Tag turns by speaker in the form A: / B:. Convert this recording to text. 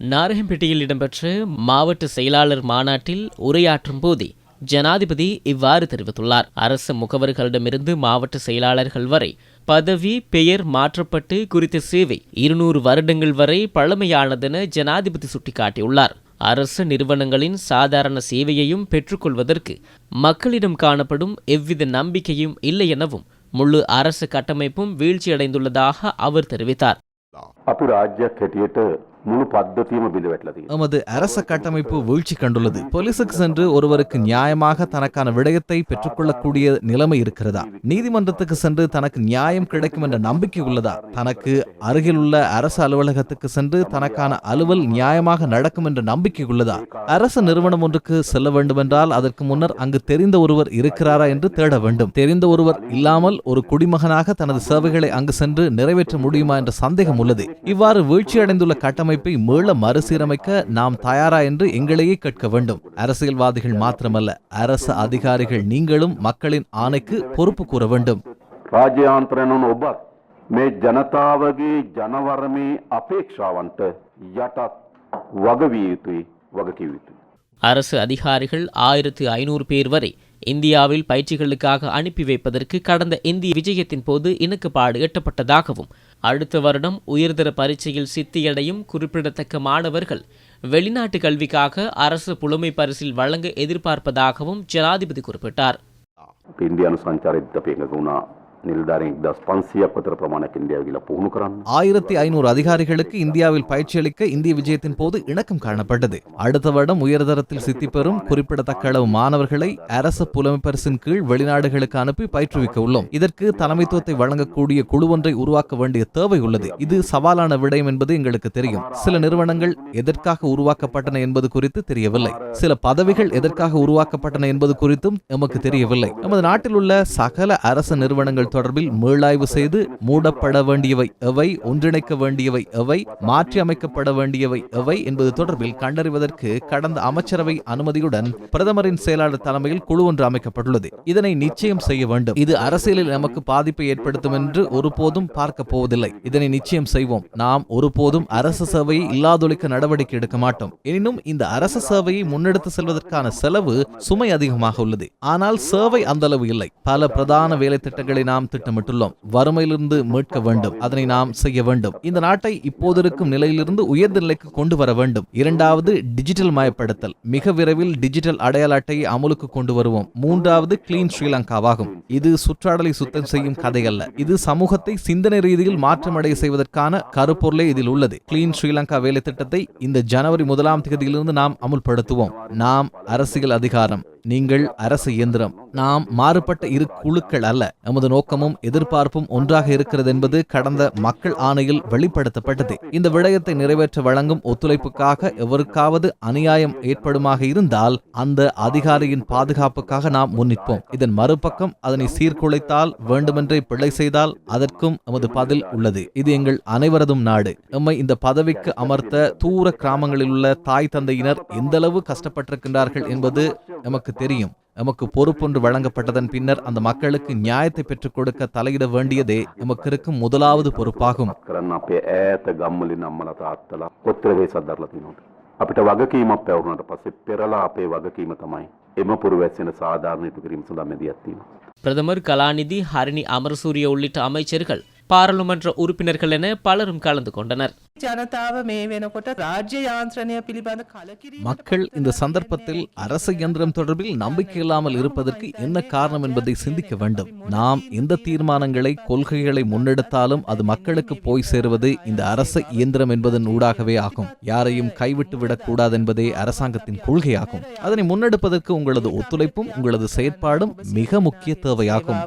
A: நாரகம்பேட்டையில் இடம்பெற்ற மாவட்ட செயலாளர் மாநாட்டில் உரையாற்றும் போதே ஜனாதிபதி இவ்வாறு தெரிவித்துள்ளார். அரசு முகவர்களிடமிருந்து மாவட்ட செயலாளர்கள் வரை பதவி பெயர் மாற்றப்பட்டு குறித்த சேவை இருநூறு வருடங்கள் வரை பழமையானதென ஜனாதிபதி சுட்டிக்காட்டியுள்ளார். அரசு நிறுவனங்களின் சாதாரண சேவையையும் பெற்றுக்கொள்வதற்கு மக்களிடம் காணப்படும் எவ்வித நம்பிக்கையும் இல்லை எனவும் முழு அரசு கட்டமைப்பும் வீழ்ச்சியடைந்துள்ளதாக அவர் தெரிவித்தார்.
B: நமது அரச கட்டமைப்பு வீழ்ச்சி கண்டுள்ளது. போலீசுக்கு சென்று ஒருவருக்கு நியாயமாக தனக்கான விடயத்தை பெற்றுக்கொள்ளக்கூடிய நிலைமை இருக்கிறதா? நீதிமன்றத்துக்கு சென்று தனக்கு நியாயம் கிடைக்கும் என்ற நம்பிக்கை உள்ளதா? தனக்கு அருகில் உள்ள அரசு அலுவலகத்துக்கு சென்று தனக்கான அலுவல் நியாயமாக நடக்கும் என்ற நம்பிக்கை உள்ளதா? அரசு நிறுவனம் ஒன்றுக்கு செல்ல வேண்டுமென்றால் அதற்கு முன்னர் அங்கு தெரிந்த ஒருவர் இருக்கிறாரா என்று தேட வேண்டும். தெரிந்த ஒருவர் இல்லாமல் ஒரு குடிமகனாக தனது சேவைகளை அங்கு சென்று நிறைவேற்ற முடியுமா என்ற சந்தேகம் உள்ளது. இவ்வாறு வீழ்ச்சியடைந்துள்ள கட்டமை மீள மறுசீரமைக்க நாம் தயாரா என்று எங்களையே கேட்க வேண்டும் அரசியல்வாதிகள் மாத்திரமல்ல அரசு அதிகாரிகள் நீங்களும் மக்களின் ஆணைக்கு பொறுப்பு கூற வேண்டும்
C: රාජ්‍යාන්ත්‍රයන් වන ඔබත් මේ ජනතාවගේ ජනවරමේ අපේක්ෂාවන්ට යටත් වගවිය යුතුයි වගකිව යුතුයි.
A: அரசு அதிகாரிகள் ஆயிரத்து ஐநூறு பேர் வரை இந்தியாவில் பயிற்சிகளுக்காக அனுப்பி வைப்பதற்கு கடந்த இந்திய விஜயத்தின் போது இணக்குப்பாடு எட்டப்பட்டதாகவும் அடுத்த வருடம் உயர்தர பரீட்சையில் சித்தியடையும் குறிப்பிடத்தக்க மாணவர்கள் வெளிநாட்டு கல்விக்காக அரசு புலமை பரிசில் வழங்க எதிர்பார்ப்பதாகவும் ஜனாதிபதி குறிப்பிட்டார்.
B: ஆயிரத்தி ஐநூறு அதிகாரிகளுக்கு இந்தியாவில் பயிற்சியளிக்க இந்திய விஜயத்தின் போது இணக்கம் காணப்பட்டது. அடுத்த வருடம் உயர்தரத்தில் சித்தி பெறும் குறிப்பிடத்தக்க அளவு மாணவர்களை அரச புலமைப்பரிசின் கீழ் வெளிநாடுகளுக்கு அனுப்பி பயிற்றுவிக்க உள்ளோம். இதற்கு தலைமைத்துவத்தை வழங்கக்கூடிய குழு ஒன்றை உருவாக்க வேண்டிய தேவை உள்ளது. இது சவாலான விடயம் என்பது எங்களுக்கு தெரியும். சில நிறுவனங்கள் எதற்காக உருவாக்கப்பட்டன என்பது குறித்து தெரியவில்லை. சில பதவிகள் எதற்காக உருவாக்கப்பட்டன என்பது குறித்தும் எமக்கு தெரியவில்லை. நமது நாட்டில் உள்ள சகல அரசு நிறுவனங்கள் தொடர்பில் மீளாய்வு செய்து மூடப்பட வேண்டியவை எவை ஒன்றிணைக்க வேண்டியவை எவை மாற்றி அமைக்கப்பட வேண்டியவை எவை என்பது தொடர்பில் கண்டறிவதற்கு கடந்த அமைச்சரவை அனுமதியுடன் பிரதமரின் செயலாளர் தலைமையில் குழு ஒன்று அமைக்கப்பட்டுள்ளது. இதனை நிச்சயம் செய்ய வேண்டும். இது அரசியலில் நமக்கு பாதிப்பை ஏற்படுத்தும் என்று ஒருபோதும் பார்க்க போவதில்லை. இதனை நிச்சயம் செய்வோம். நாம் ஒருபோதும் அரசு சேவையை இல்லாதொழிக்க நடவடிக்கை எடுக்க மாட்டோம். எனினும் இந்த அரசு சேவையை முன்னெடுத்து செல்வதற்கான செலவு சுமை அதிகமாக உள்ளது. ஆனால் சேவை அந்த அளவு இல்லை. பல பிரதான வேலை திட்டங்களை நாம் திட்டமிட்டுள்ளோம். வறுமையிலிருந்து மீட்க வேண்டும். அதனை நாம் செய்ய வேண்டும். இந்த நாட்டை இப்போது இருக்கும் நிலையிலிருந்து உயர்ந்த நிலைக்கு கொண்டு வர வேண்டும். இரண்டாவது டிஜிட்டல் மயப்படுத்தல். மிக விரைவில் டிஜிட்டல் அடையாள அட்டையை அமலுக்கு கொண்டு வருவோம். மூன்றாவது கிளீன் ஸ்ரீலங்காவாகும். இது சுற்றாடலை சுத்தம் செய்யும் கதை அல்ல இது சமூகத்தை சிந்தனை ரீதியில் மாற்றமடைய செய்வதற்கான கருப்பொருளே இதில் உள்ளது. கிளீன் ஸ்ரீலங்கா வேலை திட்டத்தை இந்த ஜனவரி முதலாம் தேதியிலிருந்து நாம் அமுல்படுத்துவோம். நாம் அரசியல் அதிகாரம். நீங்கள் அரசு இயந்திரம். நாம் மாறுபட்ட இரு குழுக்கள் அல்ல. நமது நோக்கமும் எதிர்பார்ப்பும் ஒன்றாக இருக்கிறது என்பது கடந்த மக்கள் ஆணையில் வெளிப்படுத்தப்பட்டது. இந்த விடயத்தை நிறைவேற்ற வழங்கும் ஒத்துழைப்புக்காக எவருக்காவது அநியாயம் ஏற்படுமாக இருந்தால் அந்த அதிகாரியின் பாதுகாப்புக்காக நாம் முன்னிற்போம். இதன் மறுபக்கம் அதனை சீர்குலைத்தால் வேண்டுமென்றே பிழை செய்தால் அதற்கும் நமது பதில் உள்ளது. இது எங்கள் அனைவரதும் நாடு. எம்மை இந்த பதவிக்கு அமர்த்த தூர கிராமங்களில் உள்ள தாய் தந்தையினர் எந்தளவு கஷ்டப்பட்டிருக்கின்றார்கள் என்பது நமக்கு தெரியும் எமக்கு பொறுப்பொன்று வழங்கப்பட்டதன் பின்னர் அந்த மக்களுக்கு நியாயத்தை பெற்றுக் கொடுக்க தலையிட வேண்டியதே எமக்கு இருக்கும் முதலாவது பொறுப்பாகும்
C: කරන්න අපේ ඈත ගම්වලින් අම්මලා තාත්තලා කොච්චර වෙහෙසක් දරලා තියෙනවද? අපිට වගකීමක් පැවරුණාට පස්සේ පෙරලා අපේ වගකීම තමයි එම පුරවැස්සෙන සාධාරණ ඉටු කිරීම සඳහා මැදිහත් වීම.
A: பிரதமர் கலாநிதி ஹரிணி அமரசூரிய உள்ளிட்ட அமைச்சர்கள் பாராளுமன்ற உறுப்பினர்கள் என பலரும் கலந்து கொண்டனர்
D: ජනතාව මේ වෙනකොට රාජ්‍ය යාන්ත්‍රණය පිළිබඳ කලකිරීම
B: மக்கள் இந்த சந்தர்ப்பத்தில் அரசு இயந்திரம் தொடர்பில் நம்பிக்கை இல்லாமல் இருப்பதற்கு என்ன காரணம் என்பதை சிந்திக்க வேண்டும் நாம் எந்த தீர்மானங்களை கொள்கைகளை முன்னெடுத்தாலும் அது மக்களுக்கு போய் சேருவது இந்த அரசு இயந்திரம் என்பதன் ஊடாகவே ஆகும் யாரையும் கைவிட்டு விடக்கூடாது என்பதே அரசாங்கத்தின் கொள்கையாகும் அதனை முன்னெடுப்பதற்கு உங்களது ஒத்துழைப்பும் உங்களது செயற்பாடும் மிக முக்கிய தேவையாகும்